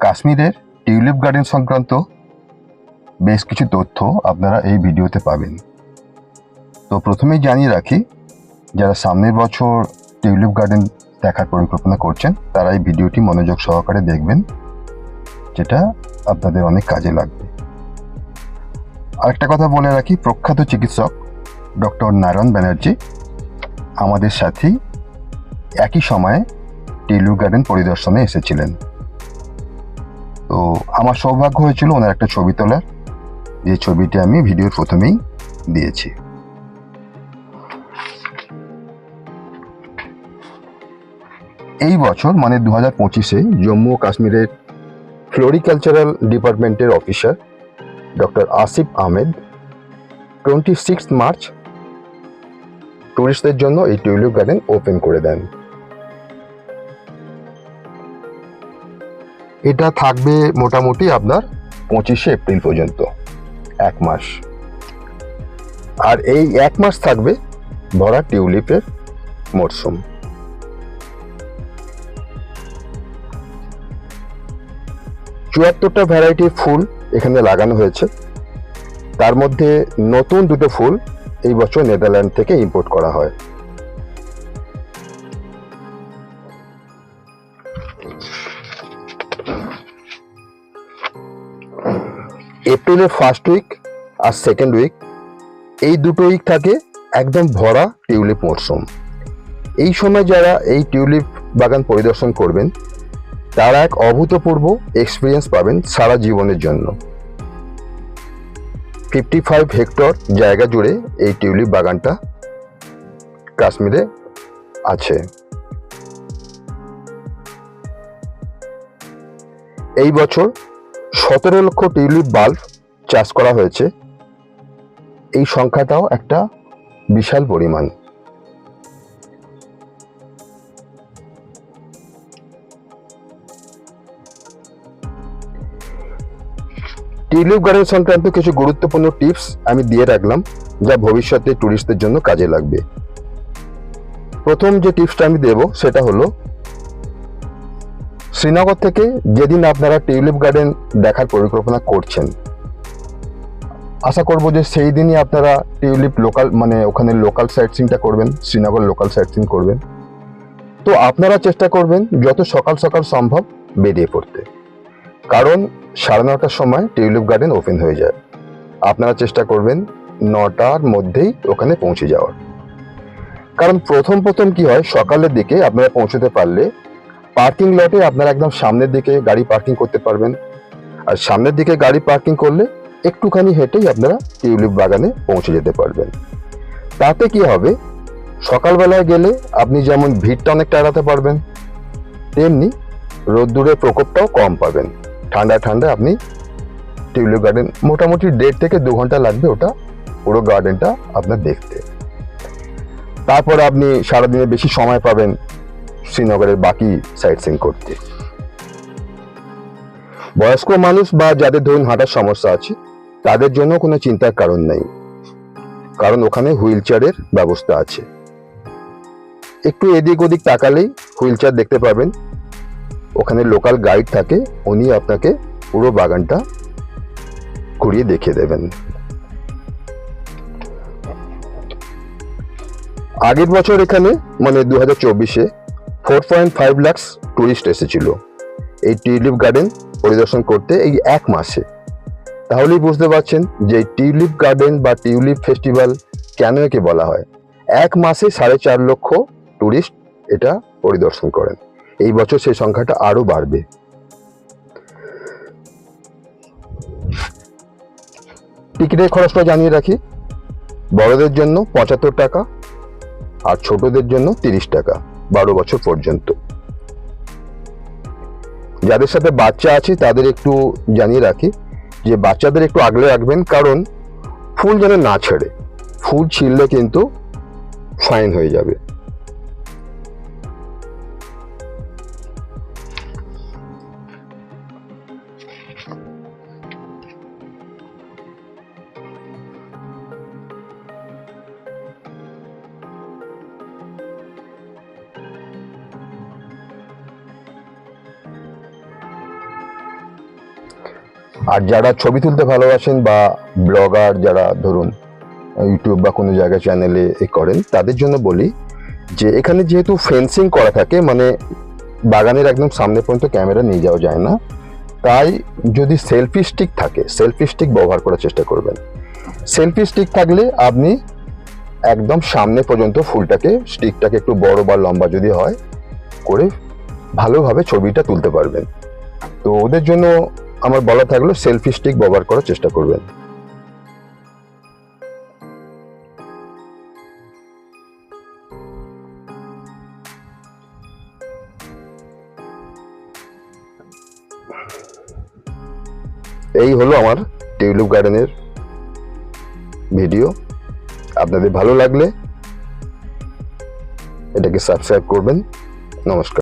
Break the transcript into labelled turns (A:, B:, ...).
A: কাশ্মীরের tulip garden সংক্রান্ত বেশ কিছু তথ্য আপনারা এই ভিডিওতে পাবেন। তো প্রথমেই জানিয়ে রাখি, যারা সামনের বছর টিউলিপ গার্ডেন দেখার পরিকল্পনা করছেন, তারা এই ভিডিওটি মনোযোগ সহকারে দেখবেন, যেটা আপনাদের অনেক কাজে লাগবে। আরেকটা কথা বলে রাখি, প্রখ্যাত চিকিৎসক ডক্টর নারায়ণ ব্যানার্জি আমাদের সাথেই একই সময়ে টিউলিপ গার্ডেন পরিদর্শনে এসেছিলেন। তো আমার সৌভাগ্য হয়েছিল ওনার একটা ছবি তোলার। যে ছবিটি আমি ভিডিওর প্রথমেই দিয়েছি। এই বছর মানে দু হাজার পঁচিশে, জম্মু ও কাশ্মীরের ফ্লোরিকালচারাল ডিপার্টমেন্টের officer doctor Asif Ahmed twenty six March টুরিস্টদের জন্য এই টিউলিপ গার্ডেন ওপেন করে দেন। এটা থাকবে মোটামুটি আপনার পঁচিশে এপ্রিল পর্যন্ত, এক মাস। আর এই এক মাস থাকবে ভরা টিউলিপের মরশুম চুয়াত্তরটা ভ্যারাইটির ফুল এখানে লাগানো হয়েছে। তার মধ্যে নতুন দুটো ফুল এই বছর নেদারল্যান্ড থেকে ইম্পোর্ট করা হয়। এপ্রিলের ফার্স্ট উইক আর সেকেন্ড উইক এই দুটো উইক থাকে একদম ভরা টিউলিপ মরশুম এই সময় যারা এই টিউলিপ বাগান পরিদর্শন করবেন, তারা এক অভূতপূর্ব এক্সপিরিয়েন্স পাবেন সারা জীবনের জন্য। ফিফটি ফাইভ হেক্টর জায়গা জুড়ে এই টিউলিপ বাগানটা কাশ্মীরে আছে। এই বছর সতেরো লক্ষ টিউলিপ বাল্ব চাষ করা হয়েছে। এই সংখ্যাটাও একটা বিশাল পরিমাণ। টিউলিপ গার্ডেন সংক্রান্ত কিছু গুরুত্বপূর্ণ টিপস আমি দিয়ে রাখলাম, যা ভবিষ্যতে ট্যুরিস্টদের জন্য কাজে লাগবে। প্রথম যে টিপসটা আমি দেব, সেটা হলো, শ্রীনগর থেকে যেদিন আপনারা টিউলিপ গার্ডেন দেখার পরিকল্পনা করছেন আশা করব যে সেই দিনই আপনারা টিউলিপ লোকাল মানে ওখানে লোকাল সাইট সিনটা করবেন, শ্রীনগর লোকাল সাইট সিন করবেন। তো আপনারা চেষ্টা করবেন যত সকাল সকাল সম্ভব বেরিয়ে পড়তে। কারণ সাড়ে নটার সময় টিউলিপ গার্ডেন ওপেন হয়ে যায়। আপনারা চেষ্টা করবেন নটার মধ্যেই ওখানে পৌঁছে যাওয়ার। কারণ প্রথম প্রথম কি হয়, সকালের দিকে আপনারা পৌঁছতে পারলে পার্কিং লটে আপনারা একদম সামনের দিকে গাড়ি পার্কিং করতে পারবেন। আর সামনের দিকে গাড়ি পার্কিং করলে একটুখানি হেঁটেই আপনারা টিউলিপ বাগানে পৌঁছে যেতে পারবেন। তাতে কি হবে? সকালবেলায় গেলে আপনি যেমন ভিড়টা অনেকটা এড়াতে পারবেন, তেমনি রোদ্দুরের প্রকোপটাও কম পাবেন। ঠান্ডা ঠান্ডা আপনি টিউলিপ গার্ডেন, মোটামুটি দেড় থেকে দু ঘণ্টা লাগবে ওটা, পুরো গার্ডেনটা আপনার দেখতে। তারপর আপনি সারাদিনে বেশি সময় পাবেন শ্রীনগরের বাকি সাইট সিন করতে। বয়স্ক মানুষ বা যাদের ধরুন হাঁটার সমস্যা আছে তাদের জন্য কোনো চিন্তার কারণ নেই। কারণ ওখানে হুইল চেয়ারের ব্যবস্থা আছে। একটু এদিক ওদিক তাকালেই হুইল চেয়ার দেখতে পাবেন। ওখানে লোকাল গাইড থাকে, উনি আপনাকে পুরো বাগানটা ঘুরিয়ে দেখিয়ে দেবেন। আগের বছর এখানে মানে দু হাজার চব্বিশে four point five lakhs tourist এসেছিল। এই টিউলিপ গার্ডেন পরিদর্শন করতে এই এক মাসে। তাহলেই বুঝতে পারছেন যে টিউলিপ গার্ডেন বা টিউলিপ ফেস্টিভ্যাল কেন একে বলা হয়। এক মাসে সাড়ে চার লক্ষ টুরিস্ট এটা পরিদর্শন করেন। এই বছর সেই সংখ্যাটা আরও বাড়বে। টিকিটের খরচটা জানিয়ে রাখি। বড়দের জন্য পঁচাত্তর টাকা আর ছোটদের জন্য তিরিশ টাকা বারো বছর পর্যন্ত। যাদের সাথে বাচ্চা আছে তাদের একটু জানিয়ে রাখি। যে বাচ্চাদের একটু আগলে রাখবেন, কারণ ফুল যেন না ছেড়ে, ফুল ছিঁড়লে কিন্তু ফাইন হয়ে যাবে। আর যারা ছবি তুলতে ভালোবাসেন বা ব্লগার যারা ধরুন ইউটিউব বা কোনো জায়গায় চ্যানেলে এ করেন, তাদের জন্য বলি যে এখানে যেহেতু ফেন্সিং করা থাকে মানে বাগানের একদম সামনে পর্যন্ত ক্যামেরা নিয়ে যাওয়া যায় না, তাই যদি সেলফি স্টিক থাকে সেলফি স্টিক ব্যবহার করার চেষ্টা করবেন। সেলফি স্টিক থাকলে আপনি একদম সামনে পর্যন্ত ফুলটাকে স্টিকটাকে একটু বড় বা লম্বা যদি হয়, করে ভালোভাবে ছবিটা তুলতে পারবেন। তো ওদের জন্য আমার বলা থাকল সেলফি স্টিক ব্যবহার করার চেষ্টা করবেন। এই হলো আমার টিউলিপ গার্ডেনের ভিডিও। আপনাদের ভালো লাগলে এটাকে সাবস্ক্রাইব করবেন। নমস্কার।